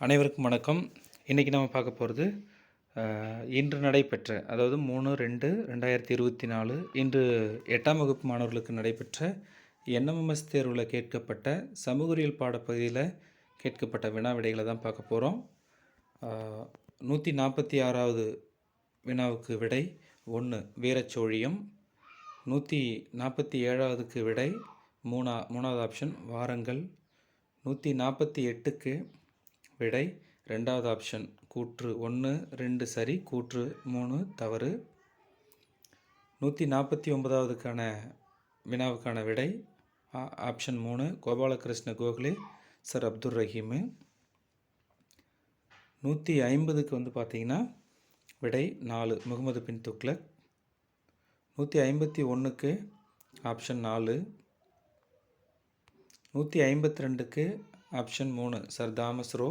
அனைவருக்கும் வணக்கம். இன்றைக்கி நம்ம பார்க்க போகிறது இன்று நடைபெற்ற அதாவது மூணு ரெண்டு ரெண்டாயிரத்தி இருபத்தி நாலு இன்று எட்டாம் வகுப்பு மாணவர்களுக்கு நடைபெற்ற என்எம்எஸ் தேர்வில் கேட்கப்பட்ட சமூகவியல் பாடப்பகுதியில் கேட்கப்பட்ட வினா விடைகளை தான் பார்க்க போகிறோம் நூற்றி நாற்பத்தி ஆறாவது வினாவுக்கு விடை ஒன்று வீரச்சோழியம். நூற்றி நாற்பத்தி ஏழாவதுக்கு விடை மூணா மூணாவது ஆப்ஷன் வாரங்கள். நூற்றி நாற்பத்தி எட்டுக்கு விடை ரெண்டாவது ஆப்ஷன் கூற்று ஒன்று ரெண்டு சரி கூற்று மூணு தவறு. நூற்றி நாற்பத்தி ஒன்பதாவதுக்கான வினாவுக்கான விடை ஆப்ஷன் மூணு கோபாலகிருஷ்ண கோகலே சர் அப்துல் ரஹீமு. நூற்றி ஐம்பதுக்கு வந்து பார்த்திங்கன்னா விடை நாலு முகமது பின் துக்லக் நூற்றி ஐம்பத்தி ஒன்றுக்கு ஆப்ஷன் நாலு. நூற்றி ஐம்பத்தி ரெண்டுக்கு ஆப்ஷன் மூணு சர் தாமஸ் ரோ.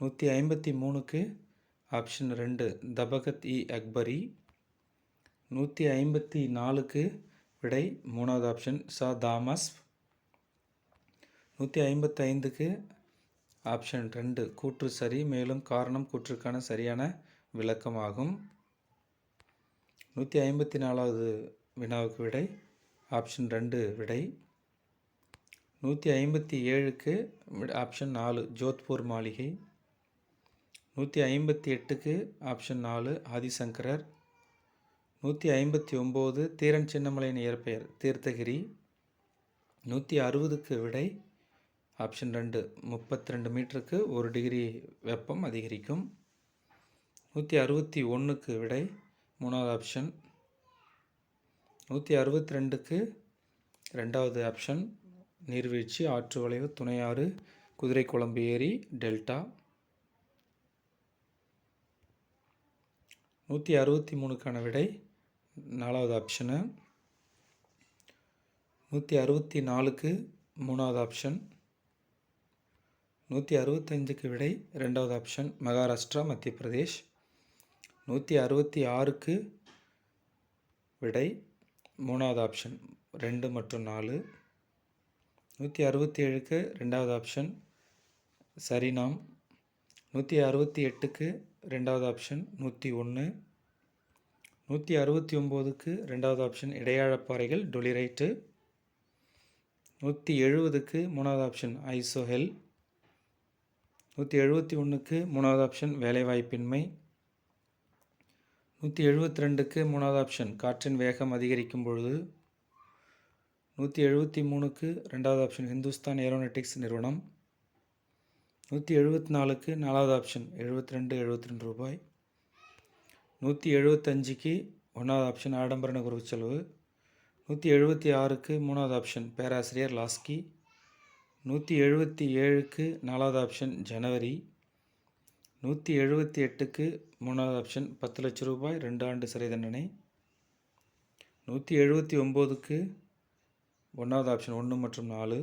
நூற்றி ஐம்பத்தி மூணுக்கு ஆப்ஷன் ரெண்டு தபகத் இ அக்பரி. நூற்றி ஐம்பத்தி நாலுக்கு விடை மூணாவது ஆப்ஷன் ச தாமஸ். நூற்றி ஐம்பத்தைந்துக்கு ஆப்ஷன் ரெண்டு கூற்று சரி மேலும் காரணம் கூற்றுக்கான சரியான விளக்கமாகும். நூற்றி ஐம்பத்தி நாலாவது வினாவுக்கு விடை ஆப்ஷன் ரெண்டு விடை. நூற்றி ஐம்பத்தி ஏழுக்கு ஆப்ஷன் நாலு ஜோத்பூர் மாளிகை. நூற்றி ஐம்பத்தி எட்டுக்கு ஆப்ஷன் நாலு ஆதிசங்கரர். நூற்றி ஐம்பத்தி ஒம்பது தீரன் சின்னமலையின் இயற்பெயர் தீர்த்தகிரி. நூற்றி அறுபதுக்கு விடை ஆப்ஷன் ரெண்டு முப்பத்தி ரெண்டு மீட்டருக்கு ஒரு டிகிரி வெப்பம் அதிகரிக்கும். நூற்றி அறுபத்தி ஒன்றுக்கு விடை மூணாவது ஆப்ஷன் நூற்றி அறுபத்தி ரெண்டுக்கு ரெண்டாவது ஆப்ஷன் நீர்வீழ்ச்சி ஆற்று வளைவு துணையாறு குதிரை குழம்பு ஏரி டெல்டா. நூற்றி அறுபத்தி மூணுக்கான விடை நாலாவது ஆப்ஷனு நூற்றி அறுபத்தி நாலுக்கு மூணாவது ஆப்ஷன் நூற்றி அறுபத்தஞ்சுக்கு விடை ரெண்டாவது ஆப்ஷன் மகாராஷ்டிரா மத்திய பிரதேஷ் நூற்றி அறுபத்தி ஆறுக்கு விடை மூணாவது ஆப்ஷன் ரெண்டு மற்றும் நாலு. நூற்றி அறுபத்தி ஏழுக்கு ரெண்டாவது ஆப்ஷன் சரிநாம். நூற்றி அறுபத்தி எட்டுக்கு ரெண்டாவது ஆப்ஷன் நூற்றி ஒன்று. நூற்றி அறுபத்தி ஒம்போதுக்கு ரெண்டாவது ஆப்ஷன் இடையாழப்பாறைகள் டொலிரைட்டு. நூற்றி எழுபதுக்கு மூணாவது ஆப்ஷன் ஐசோஹெல். நூற்றி எழுபத்தி ஒன்றுக்கு மூணாவது ஆப்ஷன் வேலைவாய்ப்பின்மை. நூற்றி எழுபத்தி ரெண்டுக்கு மூணாவது ஆப்ஷன் காற்றின் வேகம் அதிகரிக்கும் பொழுது. நூற்றி எழுபத்தி மூணுக்கு ரெண்டாவது ஆப்ஷன் ஹிந்துஸ்தான் ஏரோனெட்டிக்ஸ் நிறுவனம். நூற்றி எழுபத்தி நாலுக்கு நாலாவது ஆப்ஷன் எழுபத்தி ரெண்டு எழுபத்தி ரெண்டு ரூபாய். நூற்றி எழுபத்தஞ்சிக்கு ஒன்றாவது ஆப்ஷன் ஆடம்பர நுகர்வு செலவு. நூற்றி எழுபத்தி ஆறுக்கு மூணாவது ஆப்ஷன் பேராசிரியர் லாஸ்கி. நூற்றி எழுபத்தி ஏழுக்கு நாலாவது ஆப்ஷன் ஜனவரி. நூற்றி எழுபத்தி எட்டுக்கு மூணாவது ஆப்ஷன் பத்து லட்ச ரூபாய் ரெண்டு ஆண்டு சிறை தண்டனை. நூற்றி எழுபத்தி ஒம்போதுக்கு ஒன்றாவது ஆப்ஷன் ஒன்று மற்றும் நாலு.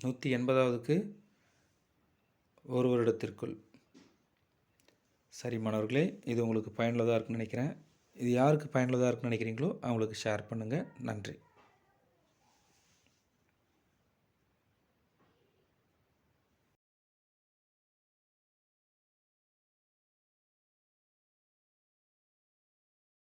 நூற்றி எண்பதாவதுக்கு ஒரு வருடத்திற்குள். சரி மாணவர்களே இது உங்களுக்கு பயனுள்ளதாக இருக்குன்னு நினைக்கிறேன். இது யாருக்கு பயனுள்ளதாக இருக்குன்னு நினைக்கிறீங்களோ அவங்களுக்கு ஷேர் பண்ணுங்கள் நன்றி.